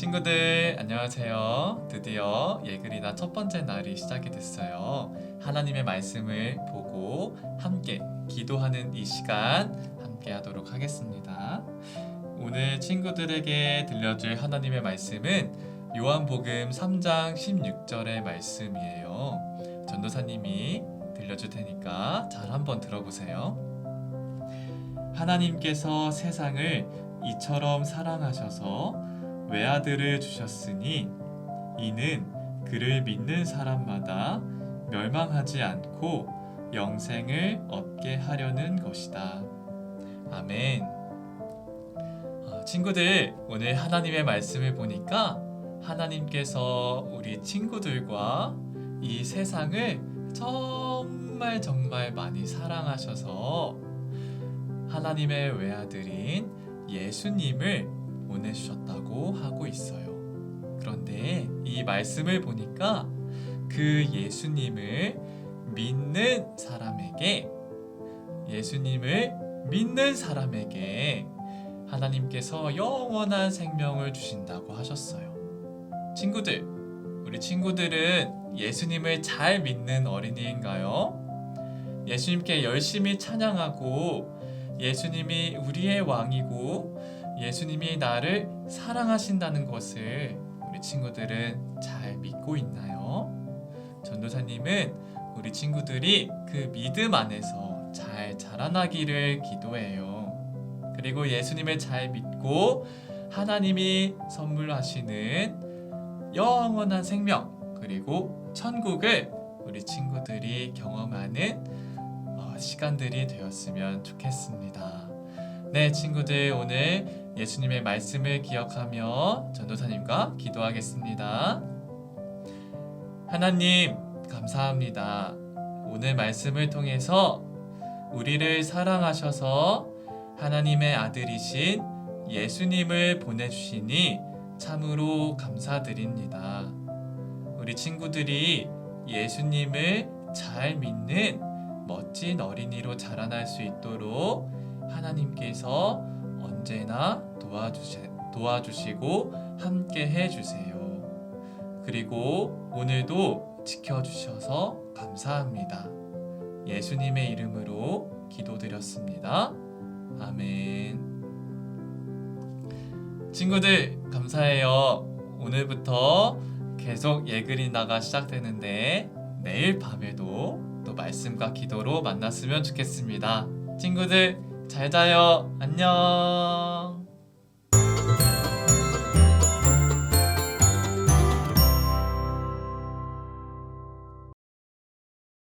친구들 안녕하세요. 드디어 예글이나 첫 번째 날이 시작이 됐어요. 하나님의 말씀을 보고 함께 기도하는 이 시간 함께 하도록 하겠습니다. 오늘 친구들에게 들려줄 하나님의 말씀은 요한복음 3장 16절의 말씀이에요. 전도사님이 들려줄 테니까 잘 한번 들어보세요. 하나님께서 세상을 이처럼 사랑하셔서 외아들을 주셨으니 이는 그를 믿는 사람마다 멸망하지 않고 영생을 얻게 하려는 것이다. 아멘. 어, 친구들 오늘 하나님의 말씀을 보니까 하나님께서 우리 친구들과 이 세상을 정말 정말 많이 사랑하셔서 하나님의 외아들인 예수님을 보내주셨다고 하고 있어요. 그런데 이 말씀을 보니까 그 예수님을 믿는 사람에게 예수님을 믿는 사람에게 하나님께서 영원한 생명을 주신다고 하셨어요. 친구들, 우리 친구들은 예수님을 잘 믿는 어린이인가요? 예수님께 열심히 찬양하고 예수님이 우리의 왕이고 예수님이 나를 사랑하신다는 것을 우리 친구들은 잘 믿고 있나요? 전도사님은 우리 친구들이 그 믿음 안에서 잘 자라나기를 기도해요. 그리고 예수님을 잘 믿고 하나님이 선물하시는 영원한 생명 그리고 천국을 우리 친구들이 경험하는 어, 시간들이 되었으면 좋겠습니다. 네, 친구들 오늘 예수님의 말씀을 기억하며 전도사님과 기도하겠습니다. 하나님, 감사합니다. 오늘 말씀을 통해서 우리를 사랑하셔서 하나님의 아들이신 예수님을 보내주시니 참으로 감사드립니다. 우리 친구들이 예수님을 잘 믿는 멋진 어린이로 자라날 수 있도록 하나님께서 언제나 도와주시, 도와주시고 함께 해주세요. 그리고 오늘도 지켜주셔서 감사합니다. 예수님의 이름으로 기도드렸습니다. 아멘. 친구들, 감사해요. 오늘부터 계속 예글이나가 시작되는데 내일 밤에도 또 말씀과 기도로 만났으면 좋겠습니다. 친구들, 잘 자요. 안녕.